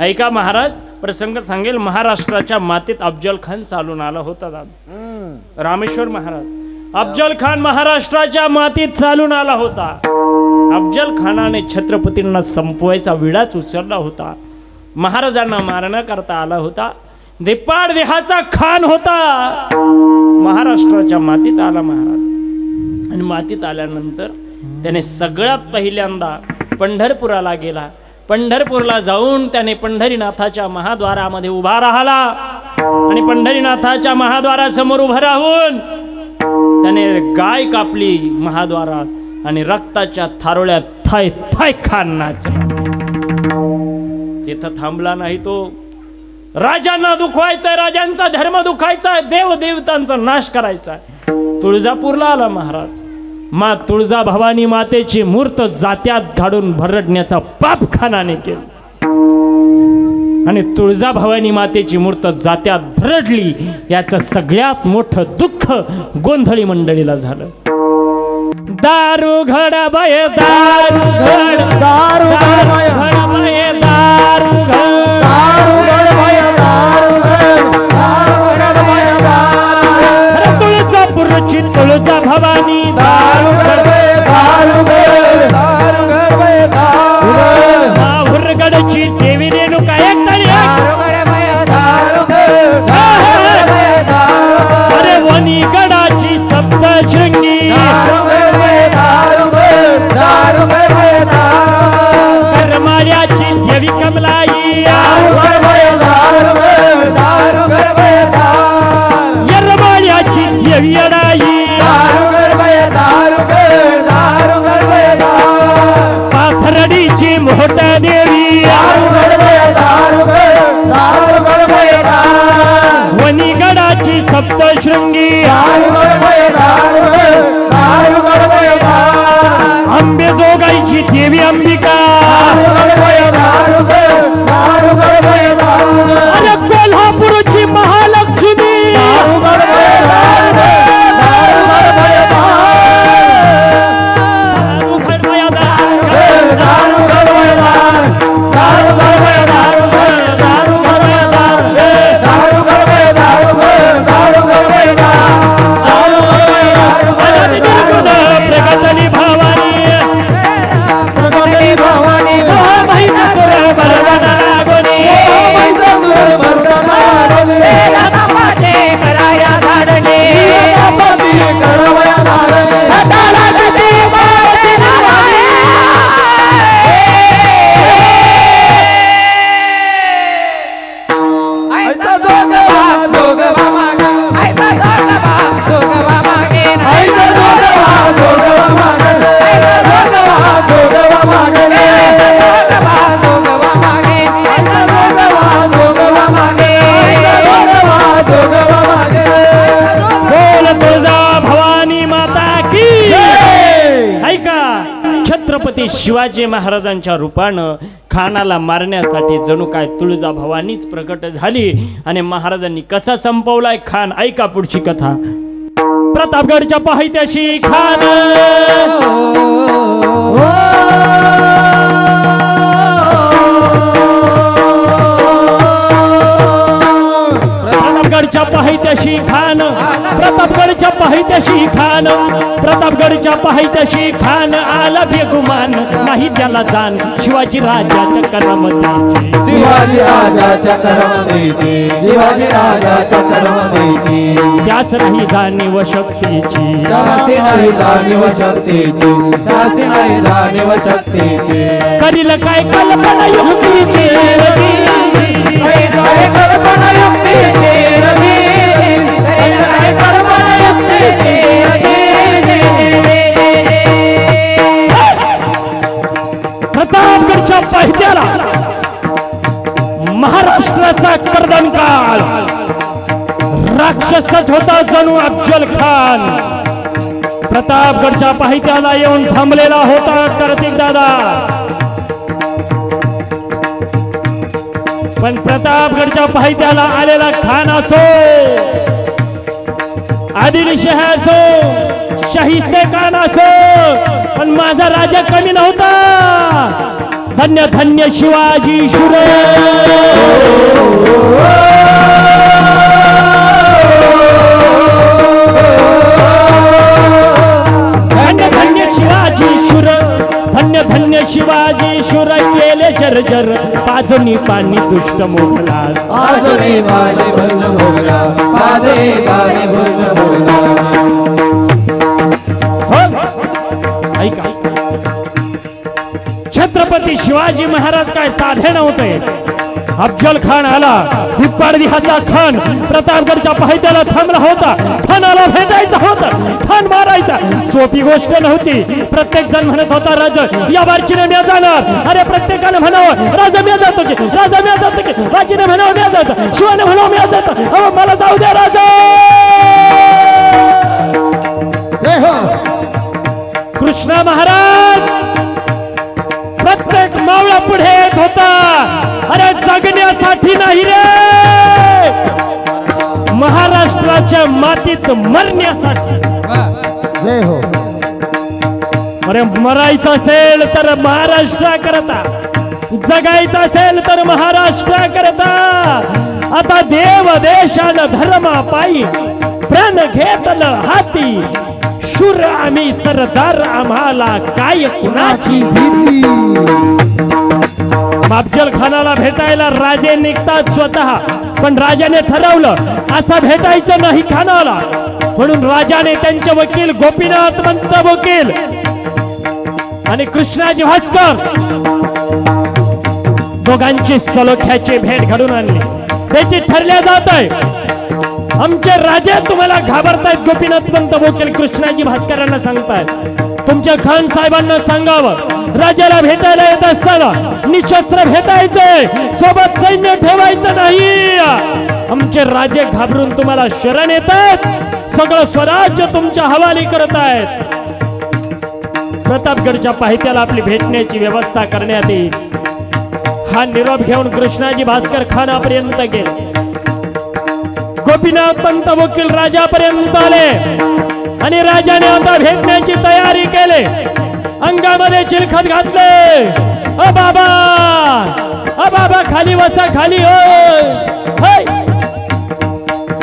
ऐका महाराज प्रसंग सांगेल महाराष्ट्राच्या मातीत अफजल खान चालून आला होता दादा. रामेश्वर महाराज अफजल खान महाराष्ट्राच्या मातीत चालून आला होता. अफजल खानाने छत्रपतींना संपवायचा विडाच उचलला होता. महाराजांना मारण्याकरता आला होता. देपाड देहाचा खान होता. महाराष्ट्राच्या मातीत आला महाराज. आणि मातीत आल्यानंतर त्याने सगळ्यात पहिल्यांदा पंढरपुराला गेला. पंढरपूरला जाऊन त्याने पंढरीनाथाच्या महाद्वारामध्ये उभा राहिला. आणि पंढरीनाथाच्या महाद्वारासमोर उभं राहून त्याने गाय कापली महाद्वारात आणि रक्ताच्या थारोळ्यात थाय थाय खान तिथं थांबला नाही तो. राजांना दुखवायचंय राजांचा धर्म दुखायचा देव देवतांचा नाश करायचा तुळजापूरला आला महाराज. मा तुळजा भवानी मातेची मूर्त जात्यात घालून भरडण्याचा पाप खानाने केलं आणि तुळजा भवानी मातेची मूर्त जात्यात भरडली याचं सगळ्यात मोठं दुःख गोंधळी मंडळीला झालं दारू घड बय दारू घड दारू घड बाय. घड बय दारू घड भवानी दारू गड बाय, दारू गड. दारू गड बाय, दारू गड. माहुरगडची देवी रेणुका एकतरी एक. दारू गड बाय, दारू गड. दारू गड बाय, दारू. अरे वणीगडाची सप्तशृंगी दारू छत्रपती शिवाजी महाराजांच्या रूपानं खानाला मारण्यासाठी जणू काय तुळजा भवानीच प्रकट झाली आणि महाराजांनी कसा संपवलाय खान ऐका पुढची कथा. प्रतापगडच्या पाहित्याशी खान. हो, हो, हो. पाहित्याशी खान. प्रतापगडच्या पाहित्याशी खान. प्रतापगडच्या पाहित्याशी खान. आला बेगुमान नाही त्याला जाण. शिवाजी राजाच्या करामध्ये शिवाजी राजाच्या करमणीची शिवाजी राजाच्या करमणीची त्याच नाही जाणीव शक्तीची. दासी नाही जाणीव शक्तीची. दासी नाही जाणीव शक्तीची. करील काय कल्पना युक्तीची? काय काय कल्पना युक्तीची? प्रतापगडच्या पाहित्याला महाराष्ट्राचा कर्दन काळ. राक्षसच होता जणू अफजल खान. प्रतापगडच्या पाहित्याला येऊन थांबलेला होता कार्तिक दादा पण प्रतापगडच्या पाहित्याला आलेला खान असो आदिल शहा असो शाहिस्ते पण माझा राजा कमी नव्हता. धन्य धन्य शिवाजी शुरे. शिवाजी शुर. केले जर्जर पाजनी पाणी दुष्ट मोगला. पाजनी पाणी भंज मोगला. पाजनी पाणी भंज शिवाजी महाराज काय साधे नव्हते. अफजल खान आला दुपारदिहाचा खान प्रतापगडच्या पायथ्याला थांबला होता. खानाला भेटायचा होता खान मारायचा. सोपी गोष्ट नव्हती. प्रत्येक जण म्हणत होता राज या बारचीने म्या जाणार. अरे प्रत्येकाने म्हणावं राजा म्या जातो की राजा म्या जातो की. राजीने म्हणावं म्या जातो. शिवाने म्हणावं म्या जातो. अहो मला जाऊ द्या राजा! हो! कृष्णा महाराज! पुढे येत होता. अरे जगण्यासाठी नाही रे. महाराष्ट्राच्या मातीत मरण्यासाठी. जय हो. अरे मरायचं असेल तर महाराष्ट्रा करता. जगायचं असेल तर महाराष्ट्रा करता. आता देव देशान धर्मा पायी प्राण घेतलं हाती. शूर आम्ही सरदार आम्हाला काय कुणाची? भीती? अफजल खानाला भेटायला राजे निघतात स्वतः. पण राजाने ठरवलं असं भेटायचं नाही खानाला. म्हणून राजाने त्यांचे वकील गोपीनाथ मंत वकील आणि कृष्णाजी भास्कर दोघांची सलोख्याची भेट घडून आणली. त्याची ठरल्या जात आहे आमचे राजे तुम्हाला घाबरतायत गोपीनाथ पंत वकील कृष्णाजी भास्करांना सांगतायत. तुमच्या खान साहेबांना सांगावं. राजाला भेटायला येत असताना निशस्त्र भेटायचंय सोबत सैन्य ठेवायचं नाही. आमचे राजे घाबरून तुम्हाला शरण येतात. सगळं स्वराज्य तुमच्या हवाली करत आहेत. प्रतापगडच्या पाहित्याला आपली भेटण्याची व्यवस्था करण्यात येईल. हा निरोप घेऊन कृष्णाजी भास्कर खानापर्यंत गेले. गोपीनाथ पंत वकील राजापर्यंत आले. आणि राजाने आता भेटण्याची तयारी केले. अंगामध्ये चिलखत घातले. अ बाबा! अ बाबा खाली वसा खाली हो.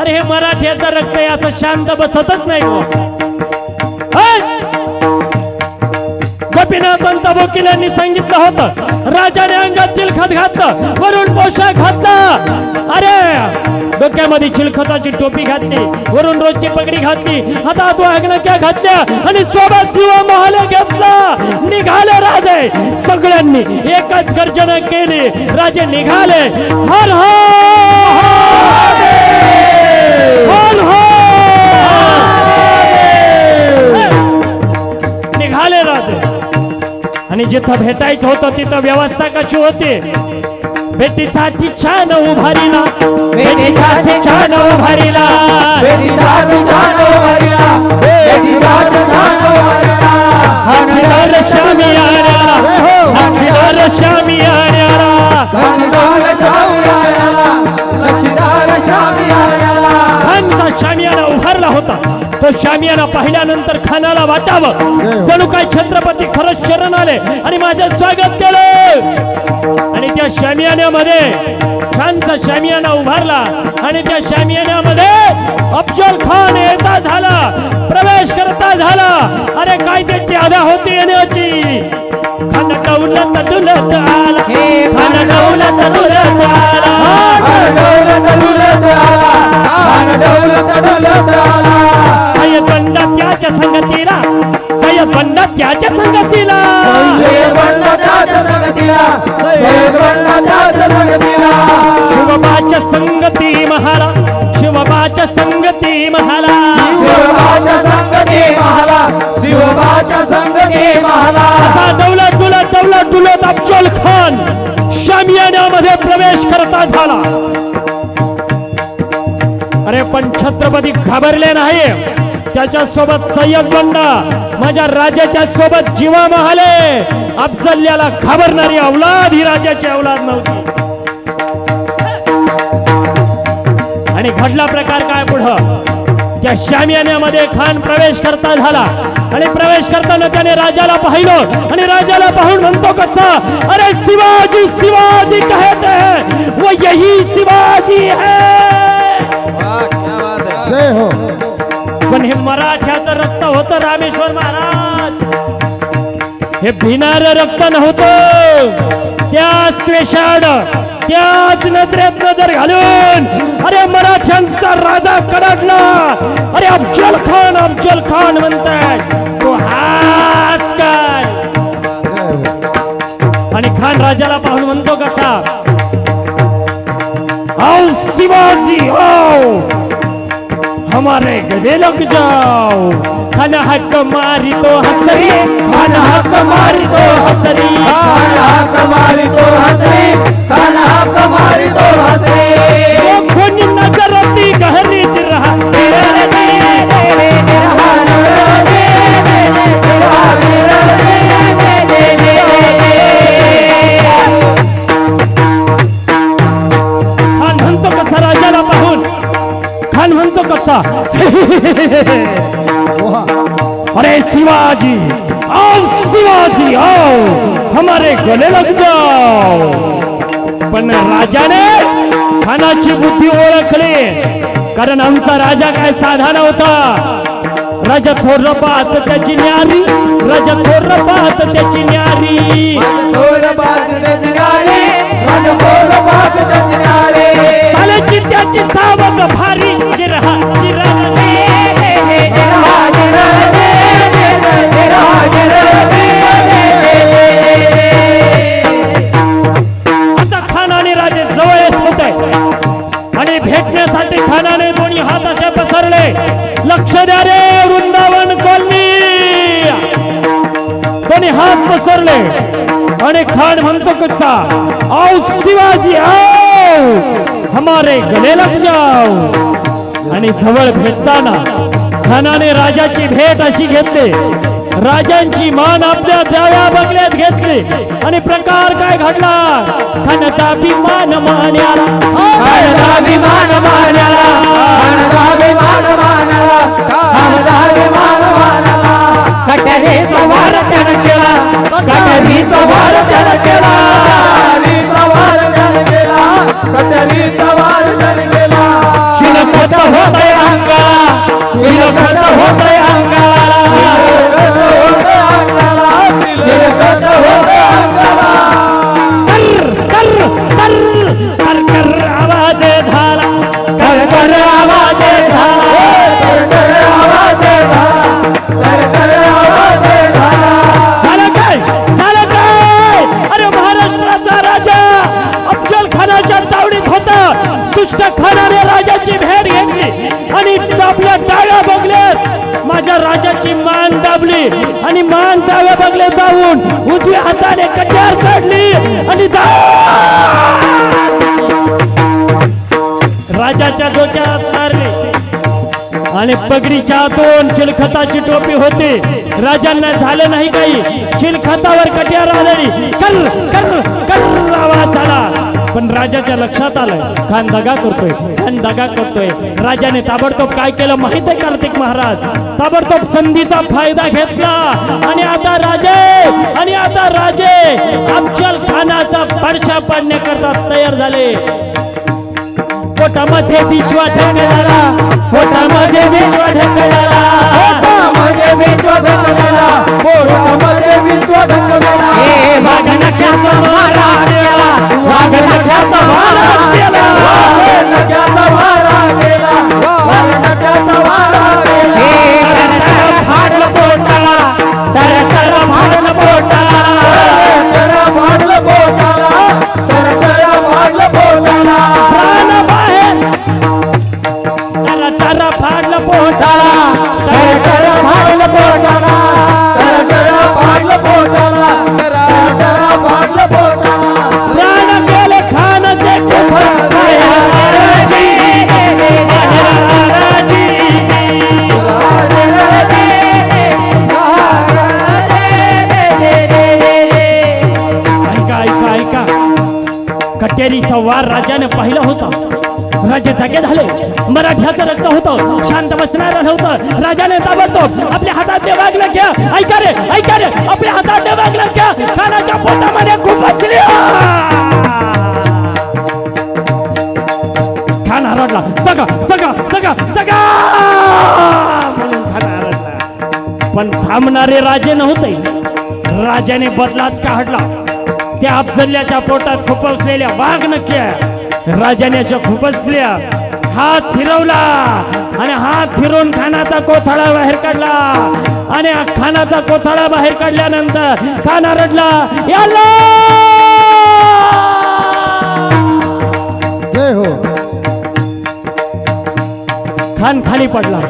अरे हे मराठ्याचं रक्त आहे असं शांत बसतच नाही हो. गोपीनाथ पंत वकिलांनी सांगितलं होतं. राजाने अंगात चिलखत घातलं. वरून पोशाख घातला. अरे! डोक्यामध्ये चिलखताची टोपी घातली वरून रोजची पगडी घातली हातात वाघनक्या घातल्या आणि सोबत जीवा महाल घेतला निघाले राजे सगळ्यांनी एकच गर्जना केली राजे निघाले हर हर निघाले राजे आणि जिथं भेटायचं होतं तिथं व्यवस्था कशी होती भेटीसाठी छान उभारीला. भेटीसाठी छान उभारीला. बेटीसाठी छान उभारला. बेटीसाठी छान उभारला. हातदार शामी आण्याला हातदार शामी आण्याला तो शामियाना पाहिल्यानंतर खानाला वाटावं. जणू काय छत्रपती खरंच शरण आले आणि माझं स्वागत केलं. आणि त्या शामियान्यामध्ये खानचा शामियाना उभारला आणि त्या शामियान्यामध्ये अफजल खान येता झाला प्रवेश करता झाला. अरे काय त्याची आधा होती येण्याची? खान डौलत डुलत आला. हे खान डौलत डुलत आला. खान डौलत डुलत करता झाला. अरे पण छत्रपती घाबरले नाही त्याच्या सोबत सय्यद बंडा माझ्या राजाच्या सोबत जीवा महाले. अफजल्याला घाबरणारी अवलाद ही राजाची अवलाद नव्हती. आणि घडला प्रकार काय पुढं? त्या शामियान्यामध्ये खान प्रवेश करता झाला. आणि प्रवेश करताना त्याने राजाला पाहिलं. आणि राजाला पाहून म्हणतो कसा? अरे शिवाजी शिवाजी कहते हैं. वो यही शिवाजी है. हो. पण हे मराठ्याचं रक्त होतं रामेश्वर महाराज. हे भिनार रक्त नव्हतं. त्याच त्वेषाड त्याच नजरेत नजर घालून. अरे मराठ्यांचा राजा कडाडला. अरे अफजल खान अफजल खान म्हणतात तो हाच काय? आणि खान राजाला पाहून म्हणतो कसा? आओ शिवाजी आओ. हमारे गले लग जाओ. खाना हक मारी तो हसरी. खाना हक मारी तो हसरी. खान हक मारी तो हसरी. कारण आमचा राजा काय साधा नव्हता राजा थोर पाहत त्याची न्यारी राजा थोर पाहत त्याची न्यारी. थोर थोर त्याची सावक भारी जिरहा जिरहा हात असे पसरले. लक्ष द्या रे वृंदावन कॉलनी. कोणी हात पसरले. आणि खान म्हणतो कच्चा. आओ शिवाजी आओ. हमारे गले लग जाओ. आणि जवळ भेटताना खानाने राजाची भेट अशी घेतली. राजांची मान आपल्या द्याव्या बंगल्यात घेतली. आणि प्रकार काय घडला? खनताभिमान मान्याला. खनताभिमान मान्याला. खनताभिमान मान्याला. खनताभिमान दुष्ट खाणाऱ्या राजाची भेट घेतली आणि आपल्या डाव्या बगल्यात माझ्या राजाची मान दाबली आणि मान डाव्या बघले जाऊन उजव्या हाताने कट्यार काढली आणि आणि पगडीच्या आतून चिलखताची टोपी होते. राजांना झालं नाही काही. चिलखतावर कट्यार आलेली कर कर कर आवाज झाला. पण राजाच्या लक्षात आलं खान दगा करतोय खान दगा करतोय. राजाने ताबडतोब काय केलं माहीत आहे कार्तिक महाराज? ताबडतोब संधीचा फायदा घेतला. आणि आता राजे आणि आता राजे अफजल खानाचा पडशा पाडण्याकरता तयार झाले. पोटामध्ये बिचवा ढकलला. पोटामध्ये बिचवा ढकलला. पोटामध्ये विश्व ढकलेला. पोटामध्ये विश्व ढकलेला. हे वाघनख्याचा मारा केला. वाघनख्याचा मारा केला. वाघनख्याचा मारा केला. कटेरीचा वार राजाने पाहिला होता. राजे जागे झाले. मराठ्याचं रक्त होतं. शांत बसणार नव्हतं. राजाने ताबडतोब आपल्या हातात ते वागलं घ्या ऐका रे ऐका रे. आपल्या हातात ते वागलं घ्या कानाच्या पोटामध्ये खूप बसली. खान हरडला बघा बघा बघा बघा म्हणून पण थांबणारे राजे नव्हते. राजाने बदलाच काढला. त्या अफजल्याच्या पोटात खुपसलेल्या वाघ नक्या राजाने खुपसल्या हात फिरवला. आणि हात फिरवून खानाचा कोथळा बाहेर काढला. आणि खानाचा कोथळा बाहेर काढल्यानंतर खाना रडला. याला! जय हो. खान खाली पडला.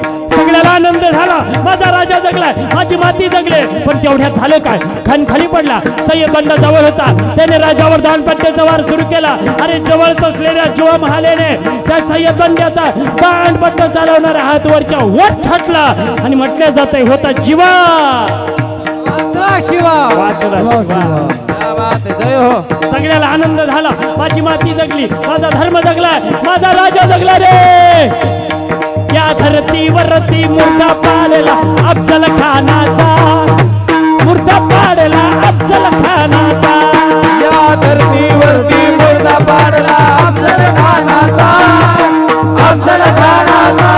सगळ्याला आनंद झाला. माझा राजा जगलाय माझी माती जगले. पण तेवढ्यात झालं काय? खान खाली पडला. सय्यद बंड जवळ होता. त्याने राजावर दानपट्ट्याचा वार सुरू केला. आणि जवळच असलेल्या जुवा महालेने त्या सय्यद बंड्याचा दानपट्ट चालवणाऱ्या हात वरच्या वट छाटला आणि म्हटलं जाते होता जीवा. शिवा. है, हो सगळ्याला आनंद झाला. माझी माती जगली माझा धर्म जगला माझा राजा जगला रे. या धरतीवर ती मूर्ता पाडला अफजल खानाचा. मूर्ता पाडला अफजल खानाचा. या धरतीवरती मुर्दा पाडला अफजल खानाचा. अफजल खानाचा!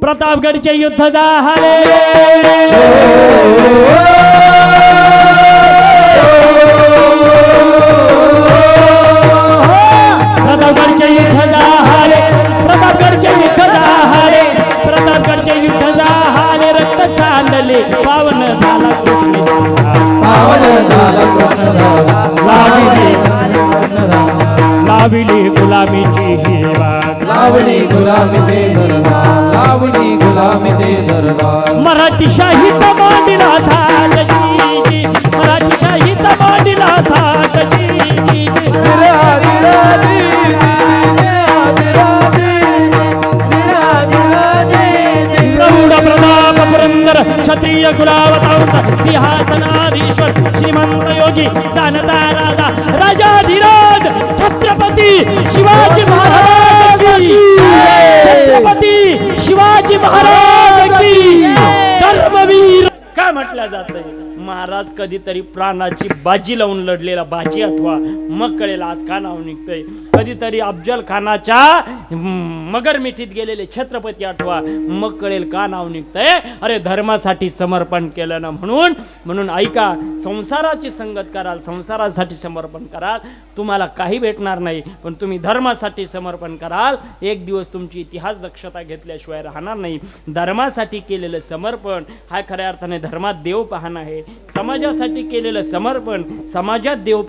प्रतापगडचे युद्ध झाले. प्रतापगडचे युद्ध झाले प्रतापगडचे युद्ध झाले प्रतापगडचे युद्ध झाले रक्त पावन झाला कृष्ण पावन झाला कृष्ण झाला. लाविली. लाविली गुलामीची गुलामीचे दरबार. लावणी गुलामीचे दरबार. मराठी शाहीत पुरंदर कुलावतांस सिंहासनाधीश्वर श्रीमंत योगी जाणता राजा राजाधिराज छत्रपती शिवाजी महाराज छत्रपती शिवाजी महाराज की धर्मवीर! काय म्हटलं जातंय? महाराज कधीतरी प्राणाची बाजी लावून लढलेला बाजी आठवा मग कळेल आज का नाव निघतंय. कधीतरी अफजल खानाच्या मगर मिठीत गेलेले छत्रपती आठवा. मग कळेल का नाव निघतंय? अरे धर्मासाठी समर्पण केलं ना म्हणून. म्हणून ऐका संसाराची संगत कराल संसारासाठी समर्पण कराल. तुम्हाला काही भेटणार नाही पण तुम्ही धर्मासाठी समर्पण कराल. एक दिवस तुमची इतिहास दक्षता घेतल्याशिवाय राहणार नाही. धर्मासाठी केलेलं समर्पण हा खऱ्या अर्थाने धर्मात देव पाहणं आहे. समाजासाठी केलेलं समर्पण समाजात देव